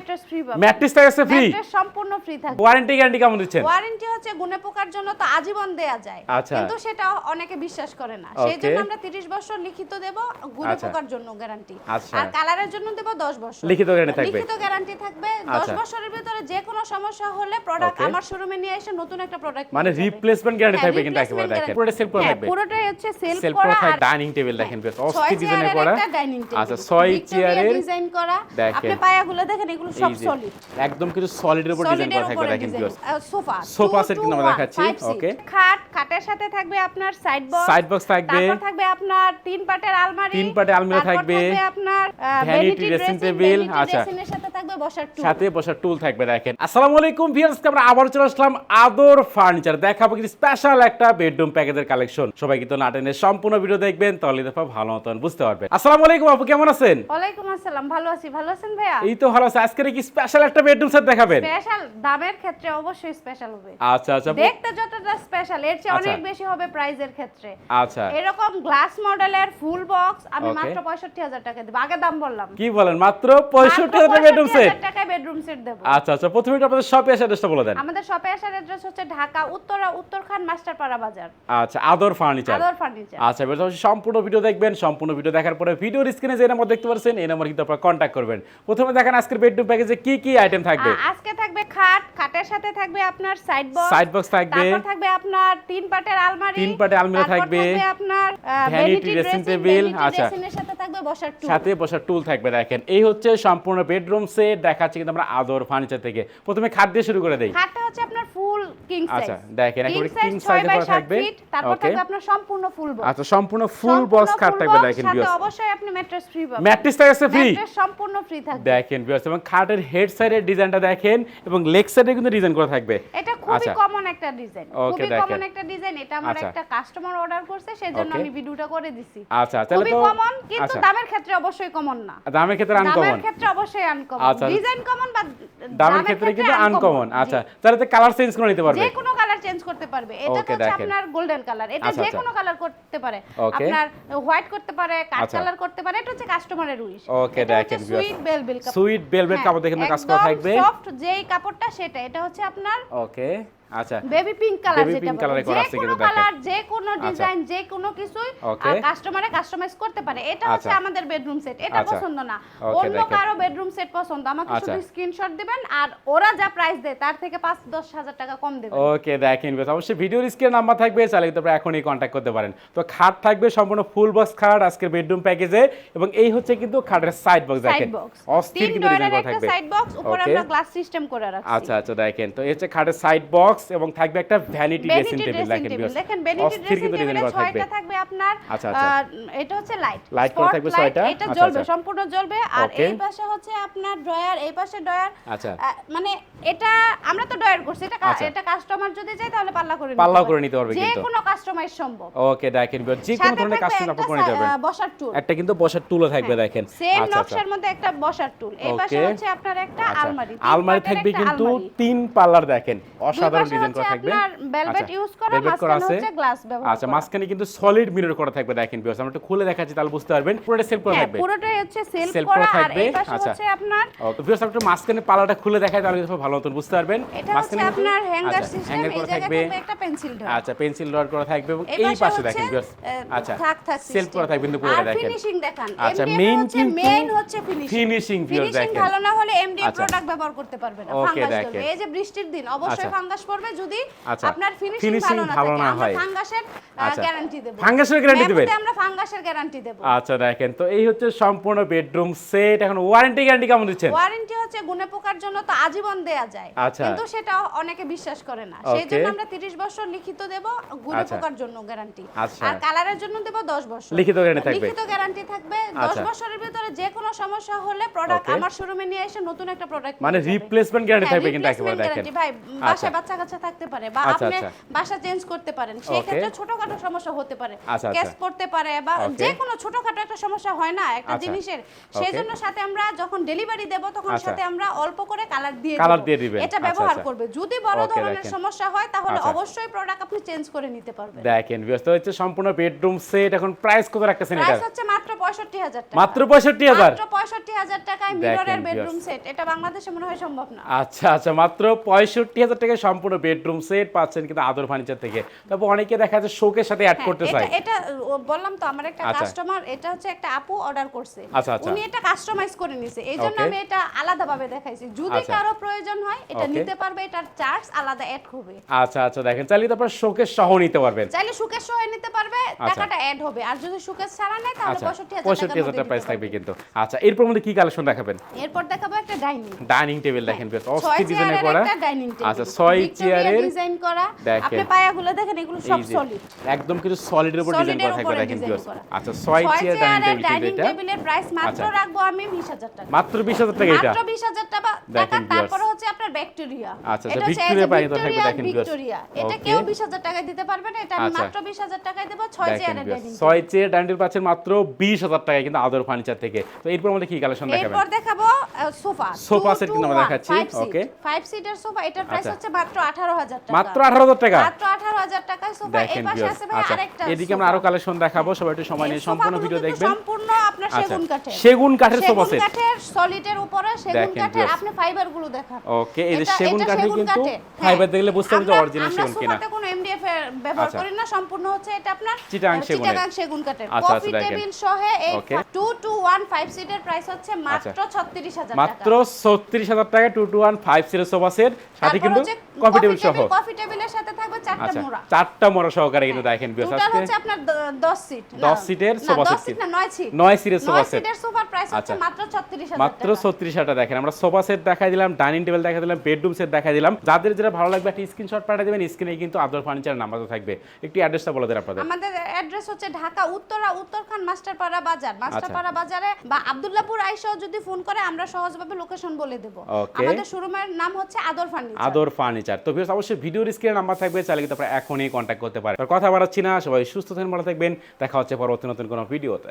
Mattress free পাবেন mattress থাকছে free mattress সম্পূর্ণ ফ্রি থাকবে। ওয়ারেন্টি গ্যারান্টি কেমন দিচ্ছেন? ওয়ারেন্টি হচ্ছে গুণে পোকার জন্য তো আজীবন দেয়া যায়। আচ্ছা। কিন্তু সেটা অনেকে বিশ্বাস করে না। সেই জন্য আমরা 30 বছর লিখিত দেব গুণে আচ্ছা। পোকার জন্য গ্যারান্টি আচ্ছা। আর কালারের জন্য দেব 10 বছর। লিখিত guarantee থাকবে? লিখিত গ্যারান্টি থাকবে। 10 আচ্ছা। বছরের ভিতরে যে কোনো সমস্যা হলে প্রোডাক্ট আমার শোরুমে নিয়ে এসে নতুন একটা প্রোডাক্ট মানে রিপ্লেসমেন্ট গ্যারান্টি থাকবে কিন্তু একেবারে দেখেন। পুরোটা সেল করা থাকবে। হ্যাঁ, পুরোটাই হচ্ছে সেল করা আর ডাইনিং টেবিল দেখেন বেশ অস্থির ডিজাইনে করা। আচ্ছা চেয়ারের ডিজাইন করা। আপনি পায়াগুলো দেখেন এগুলো সব সলিড একদম কিছু সলিডের উপর ডিজাইন করা থাকবে দেখেন ভিউয়ার্স সোফা সোফা সেট কিন্তু আমরা দেখাচ্ছি, ওকে খাট খাটের সাথে থাকবে আপনার সাইড বক্স সাইড বক্স থাকবে। তারপর থাকবে আপনার তিন পাটের আলমারি। তিন পাটের আলমারি থাকবে, আপনার ভ্যানিটি ড্রেসিং টেবিল আচ্ছা। বসার টুল সাথে বসার টুল থাকবে দেখেন। আসসালামু আলাইকুম ভিউয়ার্স আমরা আবার চলে আসলাম আদর ফার্নিচার দেখাবো কিন্তু স্পেশাল একটা বেডরুম প্যাকেজের কালেকশন সবাই কিন্তু নাটেনের সম্পূর্ণ ভিডিও দেখবেন তাহলে ভালো মতন বুঝতে পারবেন। আসসালামু আলাইকুম আপু কেমন আছেন? ওয়ালাইকুম আসসালাম ভালো আছি। ভালো আছেন ভাইয়া? এই তো ভালো আছে। আজকে কি স্পেশাল একটা বেডরুম সেট দেখাবেন? স্পেশাল দামের ক্ষেত্রে অবশ্যই স্পেশাল হবে। আচ্ছা আচ্ছা দেখতে যতটা স্পেশাল এর চেয়ে আচ্ছা। অনেক বেশি হবে প্রাইজের ক্ষেত্রে। আচ্ছা। এরকম গ্লাস মডেলের ফুল বক্স আমি মাত্র পঁয়ষট্টি হাজার টাকা দেবো। আগে দাম বললাম। কি বলেন? মাত্র পঁয়ষট্টি হাজার বেডরুম সেট টাকায় বেডরুম সেট দেবো। আচ্ছা আচ্ছা প্রথমে আপনাদের শপে এসে অ্যাড্রেসটা বলে দেন। আমাদের শপে আসার অ্যাড্রেস হচ্ছে ঢাকা উত্তরা উত্তরখান মাস্টারপাড়া বাজার। আচ্ছা আদর ফার্নিচার আদর ফার্নিচার আচ্ছা এবার সম্পূর্ণ ভিডিও দেখবেন সম্পূর্ণ ভিডিও দেখার পরে ভিডিওর স্ক্রিনে যে নাম্বার দেখতে পাচ্ছেন এই নাম্বার কিন্তু আপনারা কন্ট্যাক্ট করবেন। প্রথমে দেখেন আজকের বেডরুম প্যাকেজে কি কি আইটেম থাকবে? আজকে থাকবে খাট খাটের সাথে থাকবে আপনার সাইড বক্স সাইড বক্স থাকবে। তারপর থাকবে আপনার তিন পাটের আলমারি তিন পাটের আলমিরা থাকবে, আপনার ভ্যানিটি ড্রেসিং টেবিল আচ্ছা। সাথে থাকবে বসার টুল সাথে বসার টুল থাকবে দেখেন। এই হচ্ছে সম্পূর্ণ বেডরুম সেট দেখাচ্ছে কিন্তু আমরা আদর ফার্নিচার থেকে। প্রথমে খাট দিয়ে শুরু করে দেই। খাটটা হচ্ছে আপনার ফুল কিং সাইজ আচ্ছা, দেখেন, একেবারে কিং সাইজ করা থাকবে। তারপর থাকবে আপনার সম্পূর্ণ ফুল বক্স আচ্ছা সম্পূর্ণ ফুল বক্স খাট থাকবে দেখেন সাথে ভিউয়ার্স অবশ্যই আপনি ম্যাট্রেস ফ্রি পাবেন। ম্যাট্রেস থাকছে ফ্রি ম্যাট্রেস সম্পূর্ণ ফ্রি থাকবে। দেখেন ভিউয়ার্স এবং খাটের হেড সাইডের ডিজাইনটা দেখেন এবং লেগ সাইডে কিন্তু ডিজাইন করা থাকবে। এটা আচ্ছা। কমন একটা ডিজাইন খুবই কমন একটা ডিজাইন এটা আমার আচ্ছা। একটা কাস্টমার অর্ডার করছে সেজন্য. আমি ভিডিওটা করে দিছি। আচ্ছা তাহলে খুবই তো কমন কিন্তু আচ্ছা। দামের ক্ষেত্রে অবশ্যই কমন না। দামের ক্ষেত্রে আনকমন দামের ক্ষেত্রে অবশ্যই আনকমন আচ্ছা। ডিজাইন কমন বা দামের ক্ষেত্রে কিন্তু আনকমন আচ্ছা তাহলে তো কালার চেঞ্জ করে নিতে পারবে। যে কোনো কালার চেঞ্জ করতে পারবে। এটা তো হচ্ছে আপনার গোল্ডেন কালার এটা যে। কোনো কালার করতে পারে। আপনার হোয়াইট করতে পারে কাঠ আচ্ছা। কালার করতে পারে এটা হচ্ছে কাস্টমারের উইশ ওকে দেখেন। সুইট বেলবেল কাপড় সুইট বেলবেল কাপড় দেখেন কাজ করা থাকবে। সফট যেই কাপড়টা সেটা এটা হচ্ছে আপনার ওকে আচ্ছা। বেবি পিঙ্ক কালার যেটা colour এ করা আছে কিন্তু কালার যে কোনো ডিজাইন যে কোনো কিছুই কাস্টমারে কাস্টমাইজ করতে পারে। এটা হচ্ছে আচ্ছা। আমাদের বেডরুম সেট এটা আচ্ছা। পছন্দ না। অন্য কারও বেডরুম সেট পছন্দ। আমাকে আচ্ছা। শুধু স্ক্রিনশট দিবেন আর ওরা যা প্রাইস দেয় তার থেকে পাঁচ দশ হাজার টাকা কম দেবেন। ওকে দেখেন বেশ অবশ্যই ভিডিওর স্ক্রিনে নাম্বার থাকবে চাইলে এখনই কন্ট্যাক্ট করতে পারেন। তো খাট থাকবে সম্পূর্ণ ফুল বক্স খাট আজকের বেডরুম প্যাকেজে এবং এই হচ্ছে কিন্তু খাটের সাইড বক্স দেখেন। অস্থির কিন্তু ডিজাইন করা থাকবে। সাইড বক্স উপরে আমরা গ্লাস সিস্টেম করে রাখছি। আচ্ছা আচ্ছা দেখেন। তো এই হচ্ছে খাটের সাইড বক্স এবং থাকবে একটা ভ্যানিটি ড্রেসিং টেবিল দেখেন দেখেন ভ্যানিটি ড্রেসিং টেবিলে ছয়টা থাকবে। আপনার আচ্ছা, আচ্ছা। এটা হচ্ছে লাইট Light করা থাকবে ছয়টা? এটা আচ্ছা, জ্বলবে আচ্ছা। সম্পূর্ণ জ্বলবে। আর এই পাশে হচ্ছে আপনার ড্রয়ার এই পাশে ড্রয়ার আচ্ছা। মানে এটা আমরা তো ড্রয়ার করছি এটা। এটা কাস্টমার যদি চায় তাহলে পাল্লা করে নিতে পারবে। করে নিতে পারবে কিন্তু। যে কোনো কাস্টমাইজ সম্ভব। ওকে দেখেন যে কোনো ধরনের কাস্টমার আপনারা করে নিতে পারবেন বসার টুল একটা কিন্তু বসার টুলও থাকবে দেখেন। সেম নকশার মধ্যে একটা বসার টুল এই পাশে হচ্ছে আপনার একটা আলমারি। আলমারি থাকবে কিন্তু তিন পাল্লার দেখেন। অসাধারণ ডিজাইন করা থাকবে। আপনার velvet আচ্ছা, করা, করা আছে। glass ব্যবহার আচ্ছা। মাঝখানে কিন্তু সলিড মিরর করা থাকবে দেখেন ভিউয়ার্স আমরা একটু খুলে দেখাচ্ছি তাহলে বুঝতে পারবেন। পুরোটা সেল করা হ্যাঁ থাকবে। পুরোটাই হচ্ছে সেলফ করা আর এই পাশে আচ্ছা। হচ্ছে আপনার ওকে ভিউয়ার্স একটু মাঝখানে পাল্লাটা খুলে দেখায় তাহলে ভালো মতন বুঝতে পারবেন? মাঝখানে আপনার হ্যাঙ্গার আচ্ছা, সিস্টেম এই জায়গায় থাকবে। একটা পেন্সিল ড্রয়ার আচ্ছা পেন্সিল ড্রয়ার করা থাকবে এবং এই পাশে দেখেন ভিউয়ার্স আচ্ছা থাক থাক সেল করা থাকবে কিন্তু পুরোটা দেখেন। ফিনিশিং দেখান আচ্ছা, main কিন্তু মেইন হচ্ছে ফিনিশিং ফিনিশিং দেখেন। ভালো না হলে আচ্ছা। প্রোডাক্ট ব্যবহার করতে পারবে না ফাঙ্গাস এই যে বৃষ্টির দিন অবশ্যই। ফাঙ্গাস পড়বে যদি আচ্ছা, আপনার ফিনিশিং ভালো না হয়। ফাঙ্গাসের। গ্যারান্টি দেব ফাঙ্গাসের guarantee দিবেন? আমরা ফাঙ্গাসের গ্যারান্টি দেব আচ্ছা দেখেন তো এই হচ্ছে সম্পূর্ণ বেডরুম সেট এখন ওয়ারেন্টি গ্যারান্টি কেমন দিচ্ছেন ওয়ারেন্টি হচ্ছে গুণে পোকার জন্য তো আজীবন দেয়া যায় আচ্ছা। কিন্তু সেটা অনেকে বিশ্বাস করে না সেই জন্য আমরা 30 বছর লিখিত দেব গুণে আচ্ছা। পোকার জন্য গ্যারান্টি। আর কালারের জন্য দেব 10 বছর লিখিত guarantee থাকবে? লিখিত গ্যারান্টি থাকবে 10 আচ্ছা। বছরের ভিতরে যে কোনো সমস্যা হলে প্রোডাক্ট আমার শোরুমে নিয়ে এসে নতুন একটা প্রোডাক্ট মানে রিপ্লেসমেন্ট গ্যারান্টি থাকবে কিন্তু একেবারে দেখেন ভাই। বাচ্চা কাচ্চা বাচ্চা থাকতে পারে বা আচ্ছা, আপনি আচ্ছা। বাসা চেঞ্জ করতে পারেন সেই ক্ষেত্রে ছোটখাটো সমস্যা হতে পারে আচ্ছা, কেস। পড়তে পারে বা যে কোনো ছোটখাটো একটা সমস্যা হয় না একটা। জিনিসের সেই জন্য সাথে আমরা যখন ডেলিভারি দেব তখন। সাথে আমরা অল্প করে কালার দিয়ে দেব। দিয়ে দিবেন। এটা ব্যবহার। করবে যদি বড় ধরনের সমস্যা হয় তাহলে। অবশ্যই প্রোডাক্ট আপনি চেঞ্জ করে নিতে পারবেন দেখেন বিয়স্ত হচ্ছে সম্পূর্ণ বেডরুম সেট এখন প্রাইস কত রাখতেছেন এটা প্রাইস হচ্ছে মাত্র পঁয়ষট্টি হাজার টাকা মাত্র পঁয়ষট্টি হাজার মাত্র পঁয়ষট্টি হাজার টাকায় দেখেন, মিররের বেডরুম সেট এটা বাংলাদেশে মনে হয় সম্ভব না আচ্ছা আচ্ছা মাত্র পঁয়ষট্টি হাজার টাকায় সম্পূর্ণ বেডরুম সেট পাচ্ছেন কিন্তু আদর ফার্নিচার থেকে। তবে অনেকে দেখা যাচ্ছে শোকের সাথে অ্যাড হ্যাঁ, করতে চায়। এটা বললাম তো আমার একটা আচ্ছা। কাস্টমার এটা হচ্ছে একটা আপু অর্ডার করছে। আচ্ছা, আচ্ছা। উনি এটা কাস্টমাইজ করে নিছে। এই জন্য আমি এটা আলাদাভাবে দেখাইছি। যদি আচ্ছা। কারও প্রয়োজন হয় এটা নিতে পারবে এটার চার্জ আলাদা অ্যাড হবে। আচ্ছা আচ্ছা দেখেন। চাইলে তারপর শোকের সহ নিতে পারবেন। চাইলে সুকেশ সহ নিতে পারবে টাকাটা অ্যাড হবে। আর যদি সুকেশ ছাড়া নেয় তাহলে আচ্ছা। পঁয়ষট্টি হাজার পঁয়ষট্টি হাজার টাকা প্রাইস থাকবে কিন্তু। আচ্ছা এরপর মধ্যে কি কালেকশন দেখাবেন? এরপর দেখাবো একটা ডাইনিং ডাইনিং টেবিল দেখেন বেশ ছয় অস্থির ডিজাইনে করা। আচ্ছা ছয় চেয়ারের ডিজাইন করা। আপনি পায়াগুলো দেখেন এগুলো সব সলিড একদম কিছু সলিডের উপর ডিজাইন করা থাকবে দেখেন আচ্ছা ছয় ছয় চেয়ার ডাইনিং টেবিলের প্রাইস মাত্র। রাখব আমি 20000 টাকা। মাত্র বিশ হাজার টাকা এটা? মাত্র 20000 টাকা তারপরে হচ্ছে আপনার ভিক্টোরিয়া আচ্ছা, আচ্ছা, Victoria পানি তো থাকবে, দেখেন। ভিক্টোরিয়া এটা কেউ 20000 টাকায় দিতে পারবে না এটা আমি আচ্ছা। মাত্র 20000 টাকায় দেব 6 চেয়ারের ডাইনিং ছয় চেয়ার ডাইনিং পাচ্ছেন মাত্র বিশ হাজার টাকায় কিন্তু আদর ফার্নিচার থেকে। তো এরপর আমাদের কি কালেকশন দেখাবেন? এরপর দেখাবো সোফা Sofa set কিন্তু আমরা দেখাচ্ছি, okay. 5 সিটার সোফা এটার প্রাইস আচ্ছা। হচ্ছে মাত্র 18000 টাকা। মাত্র আঠারো হাজার টাকা? মাত্র 18000 টাকায় সোফা এই পাশে আছে ভাই আচ্ছা আরেকটা এদিকে আমরা আরও কালেকশন দেখাবো সবাই একটু সময় নিয়ে সম্পূর্ণ ভিডিও দেখবেন। সম্পূর্ণ আপনার আচ্ছা সেগুন কাঠের। সেগুন কাঠের সোফা সেগুন কাঠের সলিডের উপরে সেগুন কাঠের। আপনি ফাইবারগুলো দেখান। ওকে এই যে সেগুন কাঠে কিন্তু ফাইবার হ্যাঁ। দেখলে বুঝতে পারবেন যে অরিজিনাল সেগুন কিনা ব্যবহার আচ্ছা। করি না সম্পূর্ণ হচ্ছে এটা আপনার চিটাগাং সেগুন কাঠের। আচ্ছা, কফি টেবিল সহ এই Okay. 2 টু 1 5 সিটের প্রাইস হচ্ছে মাত্র আচ্ছা। 36000 টাকা। মাত্র ছত্রিশ হাজার টাকা two two one five zero sofa set সাথে কিন্তু কফি টেবিল সহ কফি টেবিলের সাথে থাকবে চারটা আচ্ছা মোড়া। চারটা মোড়া সহকারে কিন্তু দেখেন বিয়স আজকে হচ্ছে আপনার 10 সিট 10 সিটের sofa set সিট না 9 সিট নয় সিটের সোফা সেট সিটের সোফার প্রাইস হচ্ছে। মাত্র 36000 মাত্র টাকা। ছত্রিশ হাজার দেখেন আমরা সোফা সেট দেখাই দিলাম ডাইনিং টেবিল দেখা দিলাম বেডরুম সেট দেখা দিলাম। যাদের যেটা ভালো লাগবে একটা স্ক্রিনশট পাঠিয়ে দেবেন স্ক্রিনে কিন্তু আদর ফার্নিচার নাম্বার তো থাকবে। একটু অ্যাড্রেসটা বলে দেন আপনাদের। আমাদের অ্যাড্রেস হচ্ছে ঢাকা উত্তরা উত্তরখান মাস্টারপাড়া বাজার। আচ্ছা। মাস্টারপাড়া বাজারে বা আব্দুল্লাহপুর আইসাও যদি ফোন করে আমরা সহজভাবে লোকেশন বলে দেব. আমাদের শোরুমের নাম হচ্ছে আদর ফার্নিচার। আদর ফার্নিচার। তো ভিউয়ার্স অবশ্যই ভিডিওর স্ক্রিনে নাম্বার থাকবে চাইলে কিন্তু আপনারা এখনই কন্ট্যাক্ট করতে পারেন। আর কথা বাড়াচ্ছি না সবাই সুস্থ থাকেন ভালো থাকবেন। দেখা হচ্ছে পরবর্তী নতুন কোনো ভিডিওতে।